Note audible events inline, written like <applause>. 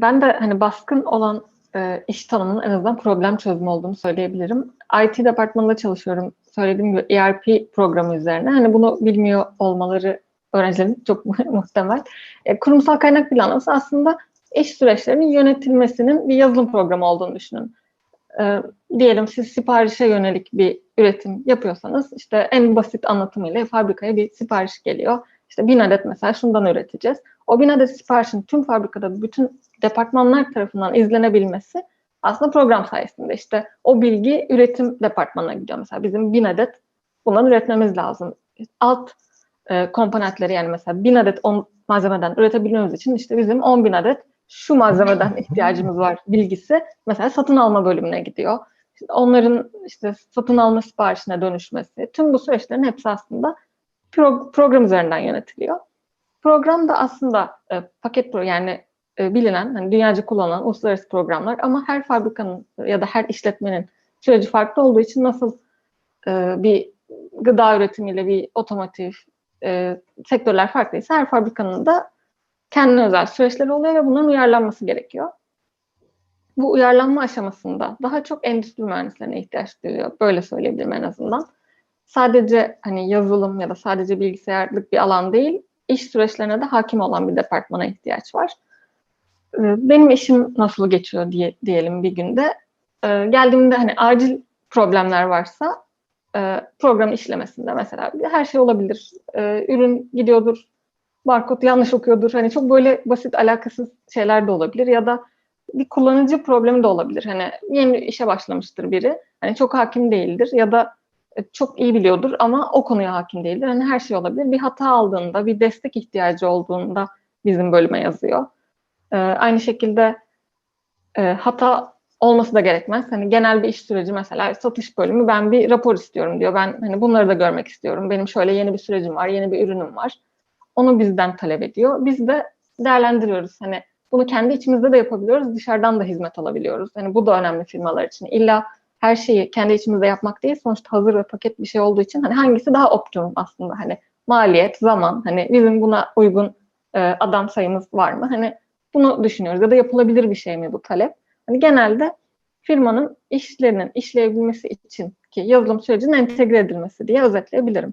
Ben de hani baskın olan e, iş tanımının en azından problem çözümü olduğunu söyleyebilirim. IT departmanında çalışıyorum. Söylediğim gibi ERP programı üzerine. Hani bunu bilmiyor olmaları öğrencilerin çok <laughs> muhtemel. E, kurumsal kaynak planlaması aslında iş süreçlerinin yönetilmesinin bir yazılım programı olduğunu düşünün. E, diyelim siz siparişe yönelik bir üretim yapıyorsanız işte en basit anlatımıyla fabrikaya bir sipariş geliyor. İşte bin adet mesela şundan üreteceğiz. O bin adet siparişin tüm fabrikada bütün departmanlar tarafından izlenebilmesi aslında program sayesinde işte o bilgi üretim departmanına gidiyor. Mesela bizim bin adet bundan üretmemiz lazım. Alt e, komponentleri yani mesela bin adet on malzemeden üretebilmemiz için işte bizim on bin adet şu malzemeden ihtiyacımız var bilgisi mesela satın alma bölümüne gidiyor. İşte onların işte satın alma siparişine dönüşmesi, tüm bu süreçlerin hepsi aslında pro, program üzerinden yönetiliyor. Program da aslında e, paket pro yani e, bilinen, hani dünyaca kullanılan uluslararası programlar ama her fabrikanın ya da her işletmenin süreci farklı olduğu için nasıl e, bir gıda üretimiyle bir otomotiv e, sektörler farklıysa her fabrikanın da kendine özel süreçleri oluyor ve bunların uyarlanması gerekiyor. Bu uyarlanma aşamasında daha çok endüstri mühendislerine ihtiyaç duyuyor. Böyle söyleyebilirim en azından. Sadece hani yazılım ya da sadece bilgisayarlık bir alan değil, iş süreçlerine de hakim olan bir departmana ihtiyaç var. Benim işim nasıl geçiyor diye diyelim bir günde. Geldiğimde hani acil problemler varsa program işlemesinde mesela her şey olabilir. Ürün gidiyordur, barkod yanlış okuyordur. Hani çok böyle basit alakasız şeyler de olabilir ya da bir kullanıcı problemi de olabilir. Hani yeni işe başlamıştır biri. Hani çok hakim değildir ya da çok iyi biliyordur ama o konuya hakim değildir. Hani her şey olabilir. Bir hata aldığında, bir destek ihtiyacı olduğunda bizim bölüme yazıyor. Ee, aynı şekilde e, hata olması da gerekmez. Hani genel bir iş süreci mesela satış bölümü ben bir rapor istiyorum diyor. Ben hani bunları da görmek istiyorum. Benim şöyle yeni bir sürecim var, yeni bir ürünüm var. Onu bizden talep ediyor. Biz de değerlendiriyoruz. Hani bunu kendi içimizde de yapabiliyoruz, dışarıdan da hizmet alabiliyoruz. Hani bu da önemli firmalar için. İlla her şeyi kendi içimizde yapmak değil, sonuçta hazır ve paket bir şey olduğu için hani hangisi daha optimum aslında hani maliyet, zaman, hani bizim buna uygun e, adam sayımız var mı? Hani bunu düşünüyoruz ya da yapılabilir bir şey mi bu talep? Hani genelde firmanın işlerinin işleyebilmesi için ki yazılım sürecinin entegre edilmesi diye özetleyebilirim.